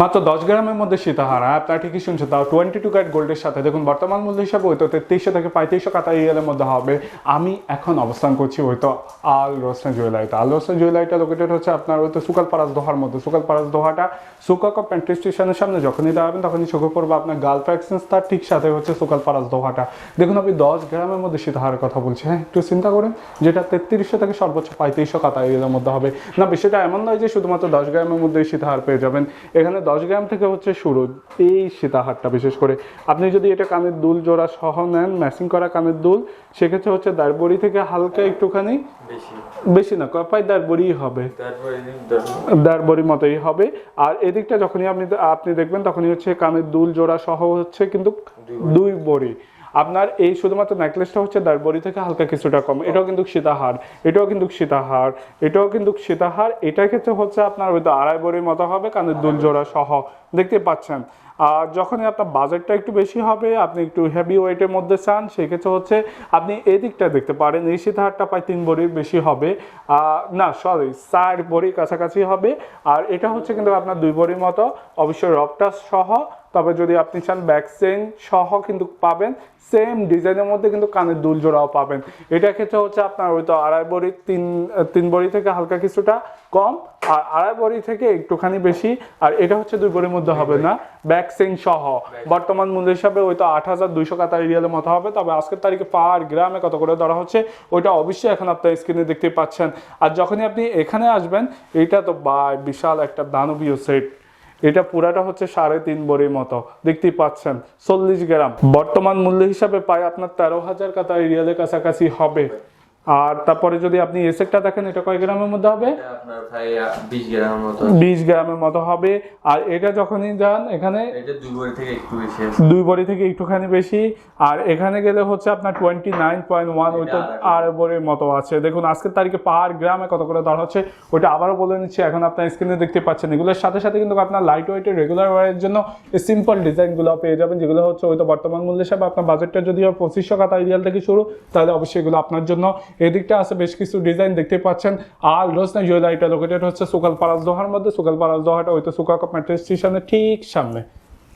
মাত্র দশ গ্রামের মধ্যে সীতাহার। আপনারা ঠিকই শুনছেন তাও টোয়েন্টি টু ক্যারেট গোল্ডের সাথে। দেখুন, বর্তমান মূল্য হিসাবে ওই তো তেত্রিশশো থেকে পঁয়ত্রিশশো কাতা রিয়ালের মধ্যে হবে। আমি এখন অবস্থান করছি ওই তো আল রোসনা জুয়েলারিতে। আল রোসনা জুয়েলারিটা লোকেটেড হচ্ছে আপনার ওই তো সুকাল পারাস দোহার মধ্যে। সুকাল পারাস দোহাটা সুকাক পেন্ট্রি স্টেশনের সামনে। যখনই দাঁড়াবেন, তখনই চোখে পড়বে আপনার এক্সচেঞ্জ তার ঠিক সাথে হচ্ছে সুকাল পারাস দোহাটা। দেখুন আপনি দশ গ্রামের মধ্যে সীতাহারের কথা বলছি। হ্যাঁ একটু চিন্তা করেন, যেটা তেত্রিশশো থেকে সর্বোচ্চ পঁয়ত্রিশশো কাতা রিয়ালের মধ্যে হবে। না, বিষয়টা এমন নয় যে শুধুমাত্র দশ গ্রামের মধ্যেই সীতাহার পেয়ে যাবেন। এখানে দশ গ্রাম থেকে হচ্ছে শুরু এই সীতাহারটা বিশেষ করে। আপনি যদি এটা কানের দুল জোড়া সহ নেন ম্যাচিং করা কানের দুল সেক্ষেত্রে হচ্ছে দারবড়ি থেকে হালকা একটুখানি বেশি। না কপাই দারবড়ি হবে। দারবড়ি মতোই হবে। আর এদিকটা যখনই আপনি আপনি দেখবেন তখনই হচ্ছে কানের দুল জোড়া সহ হচ্ছে কিন্তু দুই বড়ি। আপনার এই শুধুমাত্র নেকলেসটা হচ্ছে দারবড়ি থেকে হালকা কিছুটা কম। এটাও কিন্তু সীতাহার, এটাও কিন্তু সীতাহার, এটাও কিন্তু সীতাহার। এটার ক্ষেত্রে হচ্ছে আপনার ওই তো আড়াই বড়ির মতো হবে কানের দুল জোড়া সহ। দেখতে পাচ্ছেন। আর যখনই আপনার বাজেটটা একটু বেশি হবে, আপনি একটু হেভি ওয়েটের মধ্যে চান, সেক্ষেত্রে হচ্ছে আপনি এই দিকটা দেখতে পারেন এই সীতাহারটা প্রায় তিন বড়ির বেশি হবে। না সরি চার বড়ির কাছাকাছি হবে। আর এটা হচ্ছে কিন্তু আপনার দুই বড়ির মতো, অবশ্যই রকটা সহ। তবে যদি আপনি চান ব্যাক চেইন সহ কিন্তু পাবেন সেম ডিজাইনের মধ্যে কিন্তু কানের দুল জোড়াও পাবেন। এটার ক্ষেত্রে হচ্ছে আপনার ওই তো আড়াই বড়ি, তিন তিন বড়ি থেকে হালকা কিছুটা কম আর আড়াই বড়ি থেকে একটুখানি বেশি আর এটা হচ্ছে দুই বড়ির মধ্যে হবে না। ব্যাক চেইন সহ বর্তমান মূল্য হিসাবে ওই তো আট হাজার দুইশো কাতার রিয়ালের মতো হবে তবে আজকের তারিখে পার গ্রামে কত করে ধরা হচ্ছে ওইটা অবশ্যই এখন আপনার স্ক্রিনে দেখতে পাচ্ছেন। আর যখনই আপনি এখানে আসবেন এটা তো বা বিশাল একটা দানবীয় সেট এটা পুরাটা হচ্ছে সাড়ে তিন বড়ির মতো দেখতেই পাচ্ছেন চল্লিশ গ্রাম। বর্তমান মূল্য হিসাবে পায় আপনার তেরো হাজার কাতার রিয়ালের কাছাকাছি হবে। আর তারপরে যদি আপনি এসেকটা দেখেন এটা কয় গ্রামের মধ্যে হবে? আপনার বিশ গ্রামের মতো বিশ গ্রামের মতো হবে। আর এটা যখনই যান এখানে এটা দুই বড়ি থেকে একটু বেশি দুই বড়ি থেকে একটুখানি বেশি। আর এখানে গেলে হচ্ছে আপনার টোয়েন্টি নাইন পয়েন্ট ওয়ান ওইটা আর বড়ির মতো আছে। দেখুন আজকের তারিখে পার গ্রামে কত করে দর হচ্ছে ওইটা আবারও বলে নিচ্ছি। এখন আপনার স্ক্রিনে দেখতে পাচ্ছেন এগুলোর সাথে সাথে কিন্তু আপনার লাইট ওয়েটের রেগুলার ওয়ারের জন্য সিম্পল ডিজাইনগুলো পেয়ে যাবেন যেগুলো হচ্ছে ওই তো বর্তমান মূল্য হিসাবে আপনার বাজেটটা যদি হয় পঁচিশশো কাতা রিয়াল থেকে শুরু তাহলে অবশ্যই এগুলো আপনার জন্য। এদিকটা আছে বেশ কিছু ডিজাইন দেখতে পাচ্ছেন। আর রোজনা জুয়েলারিটা লোকেটেড হচ্ছে সুকাল পারাস দোহার মধ্যে। সুকাল পারাস দোহাটা তো সুকাল মেট্রো স্টেশনের ঠিক সামনে।